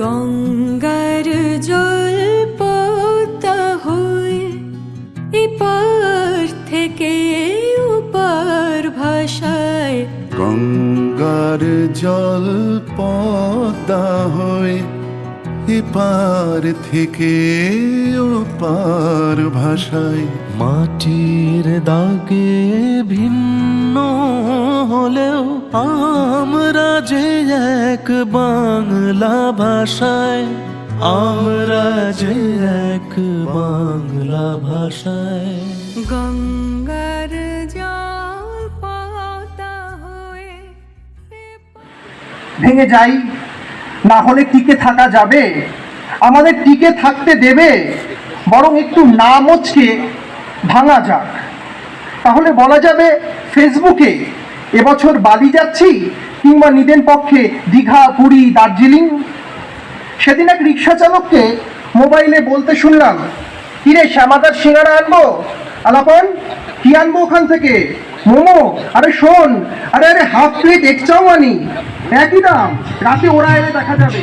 গঙ্গার জল পোতা হয়ে এপার থেকে উপার ভাষায়। গঙ্গার জল পদা হয় এপার থেকে ওপার ভাষায়। মাটির দাগে ভিন্ন হলেও আমরা যে এক বাংলা ভাষায় আমরা যে এক বাংলা ভাষায়। গঙ্গার জল পদ্মা হয়ে ভেঙে যাই না হলে টিকে থাকা যাবে আমাদের টিকে থাকতে দেবে বরং একটু না মচকে ভাঙা যাক। তাহলে বলা যাবে ফেসবুকে এবছর বালি যাচ্ছি কিংবা নিদেন পক্ষে দীঘা, পুরী, দার্জিলিং। সেদিন এক রিক্সা চালককে মোবাইলে বলতে শুনলাম, কিরে, শ্যামাদার সিঙ্গারা আনব? আলাপন, কি আনব ওখান থেকে? মোমো? আরে শোন, আরে আরে, হাফ প্লেট এক্সট্রাও আনি একই দাম, রাতে ওরা এলে দেখা যাবে।